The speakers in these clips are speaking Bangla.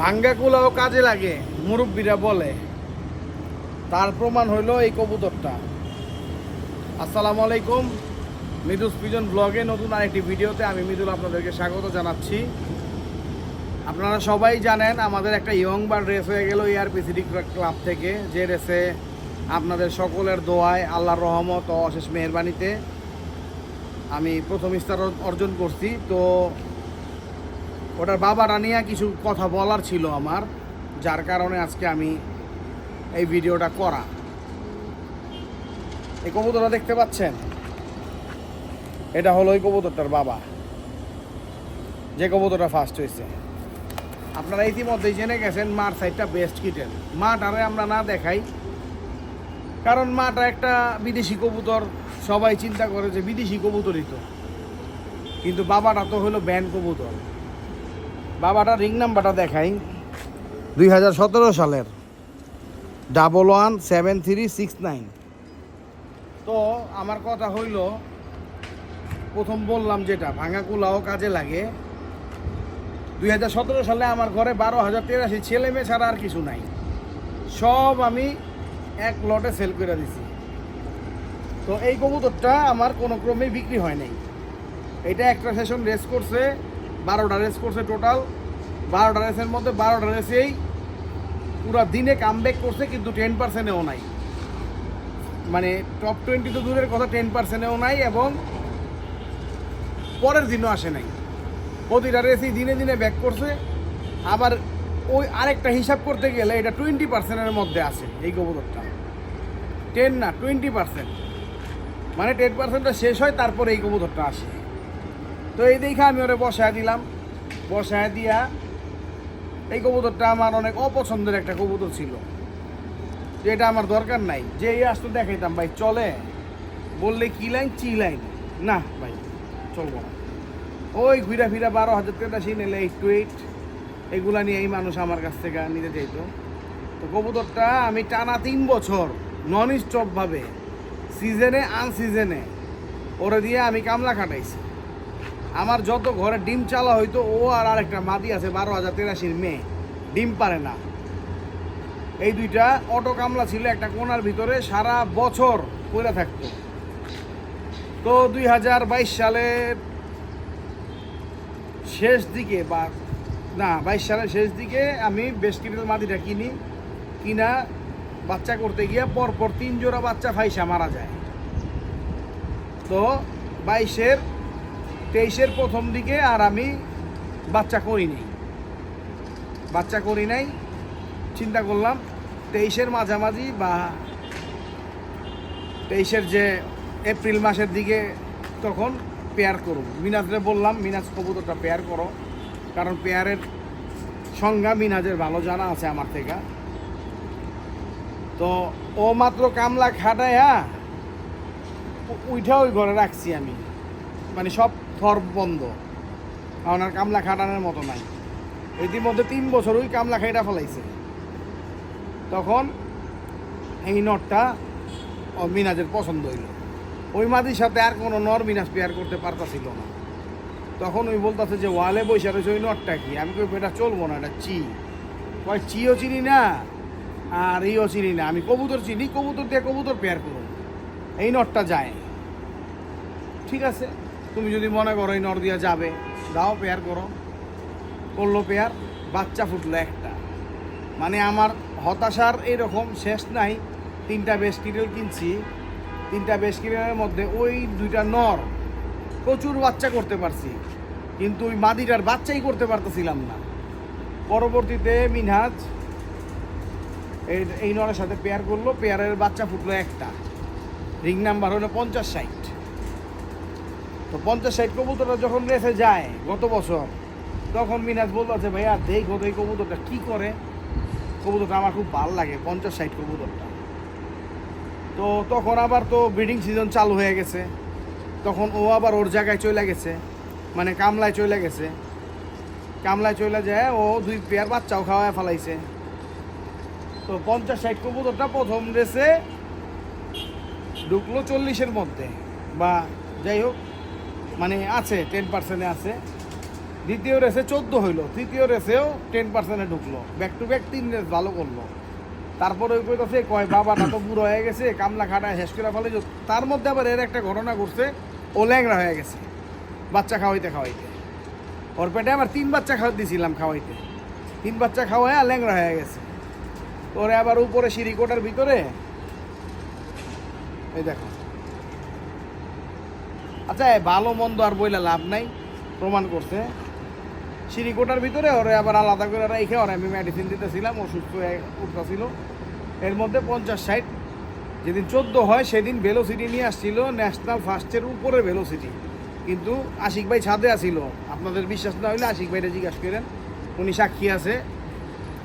ভাঙ্গা কুলাও কাজে লাগে, মুরব্বীরা বলে। তার প্রমাণ হইল এই কবুতরটা। আসসালামু আলাইকুম মৃদুস পিজন ব্লগে নতুন আরেকটি ভিডিওতে আমি মৃদুল আপনাদেরকে স্বাগত জানাচ্ছি। আপনারা সবাই জানেন, আমাদের একটা ইয়ং বার রেস হয়ে গেল এআরপিসিডি ক্লাব থেকে। যে রেসে আপনাদের সকলের দোয়ায় আল্লাহর রহমত ও অশেষ মেহরবানিতে আমি প্রথম স্থান অর্জন করছি। তো ওটার বাবারা নিয়ে কিছু কথা বলার ছিল আমার, যার কারণে আজকে আমি এই ভিডিওটা করা। এই কবুতরটা দেখতে পাচ্ছেন? এটা হলো ওই কবুতরটার বাবা। যে কবুতরটা ফার্স্ট হয়েছে। আপনারা ইতিমধ্যেই জেনে গেছেন, মার সাইডটা বেস্ট কিটেন মাটারে আমরা না দেখাই, কারণ মাটা একটা বিদেশি কবুতর, সবাই চিন্তা করে যে বিদেশি কবুতরই তো। কিন্তু বাবাটা তো হলো ব্যান কবুতর। বাবাটা রিং নাম্বারটা দেখাই। দুই হাজার সতেরো সালের। Double one seven three six nine. তো আমার কথা হইল প্রথম বললাম যেটা ভাঙা কুলাও কাজে লাগে। দুই হাজার সতেরো সালে আমার ঘরে বারো হাজার তেরাশি ছেলে মেয়ে ছাড়া আর কিছু নাই। সব আমি এক লটে সেল করে দিছি। তো এই কবুতরটা আমার কোনো ক্রমেই বিক্রি হয় নাই। এটা একটা সেশন রেস করছে। বারোটা রেস করছে টোটাল বারোটা রেসের মধ্যে বারোটা রেসেই পুরো দিনে কামব্যাক করছে, কিন্তু টেন পার্সেন্টেও নাই। মানে টপ টোয়েন্টি তো দূরের কথা টেন পার্সেন্টেও নাই এবং পরের দিনও আসে নাই। প্রতিটা রেসই দিনে দিনে ব্যাক করছে। আবার ওই আরেকটা হিসাব করতে গেলে এটা টোয়েন্টি পার্সেন্টের মধ্যে আছে এই কবুতরটা টেন না টোয়েন্টি পার্সেন্ট মানে টেন পার্সেন্টটা শেষ হয়, তারপরে এই কবুতরটা আসে। তো এই দেখে আমি ওরে বসায় দিলাম। বসায় দিয়া এই কবুতরটা আমার অনেক অপছন্দের একটা কবুতর ছিল। এটা আমার দরকার নাই। যে এই আসতো দেখাইতাম, ভাই, চলে। বললে কি লাইন, চি লাইন? না, ভাই, চলবো না। ওই ঘুরা ফিরা বারো হাজার তেতাশি নিলে এইট টু এইট এগুলা নিয়ে এই মানুষ আমার কাছ থেকে নিতে চাইতো। তো কবুতরটা আমি টানা তিন বছর নন স্টপভাবে সিজনে আনসিজনে ওরে দিয়ে আমি কামলা খাটাইছি। আমার যত ঘরে ডিম চালা হইতো, ও আর আরেকটা মাদি আছে, বারো হাজার তেরাশির মেয়ে। ডিম পারে না। এই দুইটা অটো কামলা ছিল একটা কোনার ভিতরে, সারা বছর পড়ে থাকতো। তো দুই হাজার বাইশ সালের শেষ দিকে বা, না, বাইশ সালের শেষ দিকে আমি বেশ কিটেল মাদিটা কিনি। কিনা বাচ্চা করতে গিয়ে পরপর তিন জোড়া বাচ্চা ফাইসা মারা যায়। তো বাইশের তেইশের প্রথম দিকে আর আমি বাচ্চা করিনি বাচ্চা করি নাই, চিন্তা করলাম তেইশের মাঝামাঝি বা তেইশের যে এপ্রিল মাসের দিকে তখন পেয়ার করব। মিনাজরে বললাম, মিনাজ কবুতরটা পেয়ার করো। কারণ পেয়ারের সংজ্ঞা মিনাজের ভালো জানা আছে আমার থেকে। তো ও মাত্র কামলা খাটায় হ্যাঁ উইঠা ওই ঘরে রাখছি আমি। মানে সব থর বন্ধ কারণ আর কামলা খাটানোর মতো নাই। ইতিমধ্যে তিন বছর ওই কামলা খাইটা ফেলাইছে। তখন এই নটটা মিনাজের পছন্দ হইল। ওই মাদির সাথে আর কোনো নর মিনাজ পেয়ার করতে পারতাছিল না। তখন ওই বলতেছে যে, ওয়ালে বসে রয়েছে ওই নটটা কি? আমি কই এটা চলবো না, এটা চি। কয়, চিও চিনি না? আর ইও চিনি না। আমি, কবুতর চিনি, কবুতর দিয়ে কবুতর পেয়ার করুন। এই নটটা যায়। ঠিক আছে? তুমি যদি মনে করো এই নর দিয়া যাবে, দাও পেয়ার করো। করল পেয়ার, বাচ্চা ফুটলো একটা। মানে আমার হতাশার এরকম শেষ নাই, তিনটা বেশ কিনছি। তিনটা বেশ মধ্যে ওই দুইটা নর প্রচুর বাচ্চা করতে পারছি। কিন্তু ওই মাদিটার বাচ্চাই করতে পারতেছিলাম না। পরবর্তীতে মিনহাজ এই নরের সাথে পেয়ার করল, পেয়ারের বাচ্চা ফুটলো একটা। রিং নাম্বার হলো পঞ্চাশ ষাট। তো পঞ্চাশ ষাট কবুতরটা যখন রেসে যায় গত বছর, তখন মিনাজ বলতেছে ভাইয়া দেখো এই কবুতরটা, কী করে? কবুতরটা আমার খুব ভালো লাগে, পঞ্চাশ ষাট কবুতরটা। তো তখন আবার তো ব্রিডিং সিজন চালু হয়ে গেছে। তখন ও আবার ওর জায়গায় চলে গেছে মানে কামলায় চলে গেছে। কামলায় চলে যায়, ও দুই পেয়ার বাচ্চাও খাওয়ায় ফেলাইছে। তো পঞ্চাশ ষাট কবুতরটা প্রথম রেসে ঢুকলো চল্লিশের মধ্যে, বা যাই হোক মানে আছে টেন পার্সেন্টে আছে। দ্বিতীয় রেসে চোদ্দ হইল, তৃতীয় রেসেও টেন পার্সেন্টে ঢুকলো। ব্যাক টু ব্যাক তিন রেস ভালো করল। তারপরে ওই কইতাছে, কয়, বাবাটা তো বুড়ো হয়ে গেছে, কামলা খাটায় শেষ করে ফেলে তার মধ্যে আবার এর একটা ঘটনা ঘটছে, ও ল্যাংরা হয়ে গেছে, বাচ্চা খাওয়াইতে খাওয়াইতে। ওর পেটে আবার তিন বাচ্চা খাওয়া দিয়েছিলাম খাওয়াইতে। তিন বাচ্চা খাওয়াই আর ল্যাংরা হয়ে গেছে। ওরে আবার উপরে সিঁড়িকোটার ভিতরে, এই দেখো। আচ্ছা ভালো মন্দ আর বইলে লাভ নাই, প্রমাণ করছে। সিঁড়িকোটার ভিতরে ওরে আবার আলাদা করে রেখে ওরে আমি মেডিসিন দিতেছিলাম, অসুস্থ হয়ে উঠতেছিল। এর মধ্যে পঞ্চাশ ষাট, যেদিন চোদ্দ হয় সেদিন ভেলোসিটি নিয়ে আসছিল ন্যাশনাল ফার্স্টের উপরে ভেলোসিটি কিন্তু আশিক ভাই ছাদে আসিল আপনাদের বিশ্বাস না হইলে আশিক ভাইটা জিজ্ঞাসা করেন, উনি সাক্ষী আছে।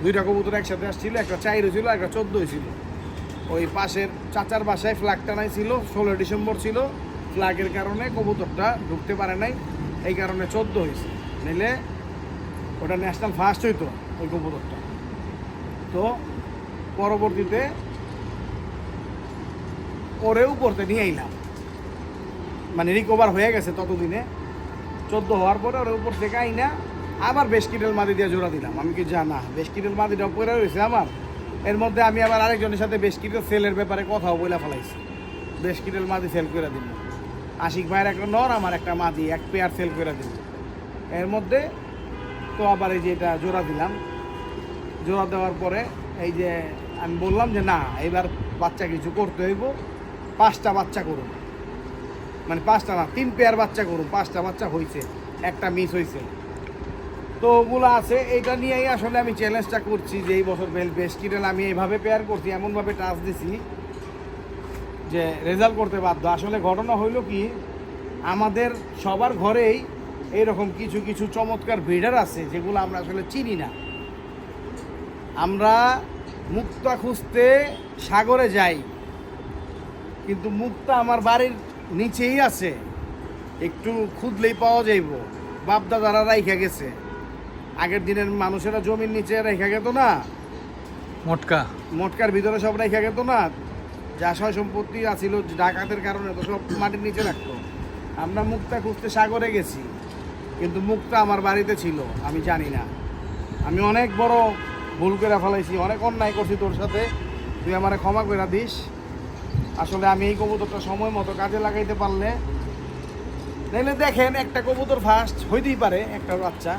দুইটা কবুতর একসাথে আসছিল, একটা চাইর হয়েছিল একটা চোদ্দ হয়েছিল ওই পাশের চাচার বাসায় ফ্ল্যাগ টানাই ছিল, ষোলো ডিসেম্বর ছিল। ফ্ল্যাগের কারণে কবুতরটা ঢুকতে পারে নাই, এই কারণে চোদ্দ হয়েছে। নিলে ওটা ন্যাশনাল ফার্স্ট হইতো ওই কবুতরটা। তো পরবর্তীতে ওরেও করতে নিয়ে আইলাম। মানে রিকভার হয়ে গেছে ততদিনে। চোদ্দ হওয়ার পরে ওর উপর থেকে আইনা আবার বেশ কিটেল মাদি দিয়ে জোড়া দিলাম। আমি কি জানা বেশ কিটেল মাদিটা পরে রয়েছে আমার? এর মধ্যে আমি আবার আরেকজনের সাথে বেশ কিটেল সেলের ব্যাপারে কথাও বলে ফেলাইছি। বেশ কিটেল মাদি সেল করে দিল আশিক ভাইয়ের একটা নর, আমার একটা মাদি, এক পেয়ার সেল করে দিল। এর মধ্যে তো আবার এই যে এটা জোড়া দিলাম। জোড়া দেওয়ার পরে এই যে আমি বললাম যে, না, এবার বাচ্চা কিছু করতে হইব। পাঁচটা বাচ্চা করুন। মানে পাঁচটা না, তিন পেয়ার বাচ্চা করুন। পাঁচটা বাচ্চা হয়েছে একটা মিস হয়েছে তো ওগুলো আছে এটা নিয়েই আসলে আমি চ্যালেঞ্জটা করছি যে, এই বছর বেল কিটেল আমি এইভাবে পেয়ার করছি, এমনভাবে টাচ দিছি। যে রেজাল্ট করতে বাধ্য। আসলে ঘটনা হইল কি আমাদের সবার ঘরেই এইরকম কিছু কিছু চমৎকার ব্রিডার আছে যেগুলো আমরা আসলে চিনি না। আমরা মুক্তা খুঁজতে সাগরে যাই কিন্তু মুক্তা আমার বাড়ির নিচেই আছে। একটু খুঁজলেই পাওয়া যাইব। বাপদাদারা রাইখা গেছে। আগের দিনের মানুষেরা জমির নিচে রেখা গেত না? মটকা। মটকার ভিতরে সব রেখা গেত না? যা সয় সম্পত্তি আছিল ডাকাতের কারণে তো সব মাটির নিচে রাখতো আমরা মুক্তা খুঁজতে সাগরে গেছি, কিন্তু মুক্তা আমার বাড়িতে ছিল, আমি জানি না। আমি অনেক বড় ভুল করে ফেলাইছি, অনেক অন্যায় করছি তোর সাথে। তুই আমারে ক্ষমা করে দিস। আসলে আমি এই কবুতরটা সময় মতো কাজে লাগাইতে পারলে, নাইলে দেখেন একটা কবুতর ফার্স্ট হইতেই পারে, একটা বাচ্চা,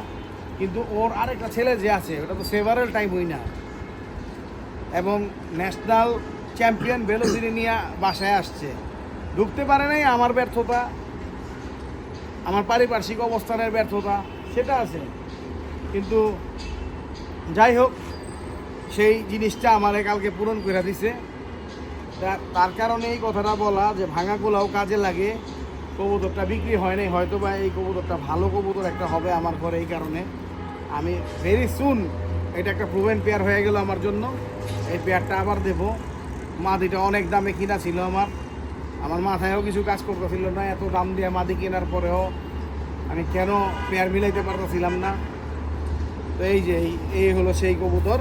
কিন্তু ওর আরেকটা ছেলে যে আছে, ওটা তো সেভারেল টাইম হই না। এবং ন্যাশনাল চ্যাম্পিয়ন বেলোজিনি নিয়ে বাসায় আসছে। ঢুকতে পারে নাই আমার ব্যর্থতা, আমার পারিপার্শ্বিক অবস্থানের ব্যর্থতা, সেটা আছে। কিন্তু যাই হোক, সেই জিনিসটা আমারে কালকে পূরণ করে দিছে। তার কারণে এই কথাটা বলা যে ভাঙাগুলাও কাজে লাগে, কবুতরটা বিক্রি হয় নাই হয়তো বা এই কবুতরটা ভালো কবুতর একটা হবে আমার ঘরে এই কারণে। আমি ভেরি সুন এটা একটা প্রুভেন পেয়ার হয়ে গেল আমার জন্য, এই পেয়ারটা আবার দেব। মাদিটা অনেক দামে কিনা ছিল আমার। আমার মাথায়ও কিছু কাজ করতেছিল না এত দাম দিয়ে মাদি কেনার পরেও আমি কেন পেয়ার মিলাইতে পারতেছিলাম না। তো এই যে এই- এই হলো সেই কবুতর।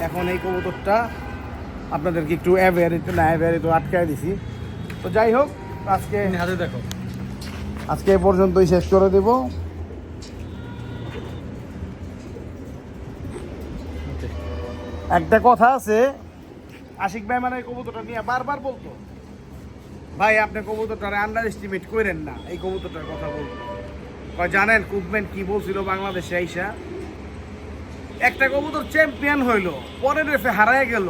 এখন এই কবুতরটা আপনাদেরকে একটু অ্যাভেয়ারিতে না অ্যাভেয়ারিতে আটকায় দিছি। তো যাই হোক আজকে হাতে দেখো। আজকে এ পর্যন্তই শেষ করে দেব। একটা কথা আছে আশিক ভাই মানে কবুতরটা নিয়ে বারবার বলতো। ভাই আপনি কবুতরটারে আন্ডার এস্টিমেট করেন না এই কবুতরটার কথা বলতো কয় জানেন কুকম্যান কি বলছিল বাংলাদেশে আইসা? একটা কবুতর চ্যাম্পিয়ন হইল পরের রেসে হারায় গেল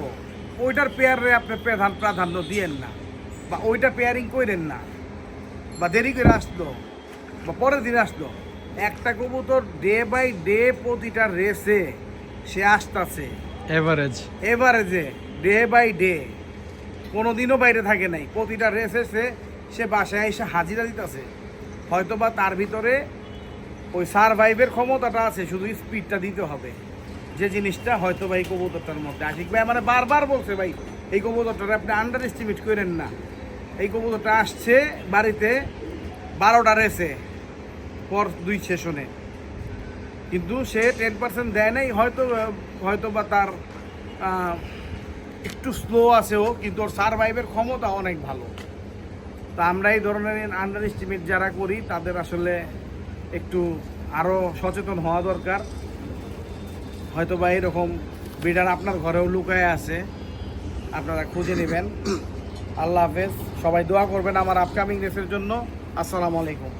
ওইটার পেয়ারে আপনি প্রাধান প্রাধান্য দিয়েন না বা ওইটা পেয়ারিং করেন না বা দেরি করে আসলো বা পরের দিন আসলো একটা কবুতর ডে বাই ডে প্রতিটা রেসে সে আসতেছে। এভারেজ এভারেজে ডে বাই ডে কোনো দিনও বাইরে থাকে নাই। প্রতিটা রেসে সে সে বাসায় এসে হাজিরা দিতেছে। হয়তো বা তার ভিতরে ওই সারভাইভের ক্ষমতাটা আছে, শুধু স্পিডটা দিতে হবে। যে জিনিসটা হয়তো এই কবুতরটার মধ্যে। আশিক ভাই মানে বারবার বলছে, ভাই, এই কবুতরটা আপনি আন্ডার এস্টিমেট করেন না। এই কবুতরটা আসছে বাড়িতে বারোটা রেসে পর দুই সেশনে কিন্তু সে টেন পার্সেন্ট দেয় নাই হয়তো হয়তো বা তার একটু স্লো আছে ও, কিন্তু ওর সারভাইভের ক্ষমতা অনেক ভালো। তা আমরা এই ধরনের আন্ডার এস্টিমেট যারা করি, তাদের আসলে একটু আরও সচেতন হওয়া দরকার। হয়তো বা এরকম বিডার আপনার ঘরেও লুকায় আছে। আপনারা খুঁজে নেবেন। আল্লাহ হাফেজ। সবাই দোয়া করবেন আমার আপকামিং রেসের জন্য। আসসালামু আলাইকুম।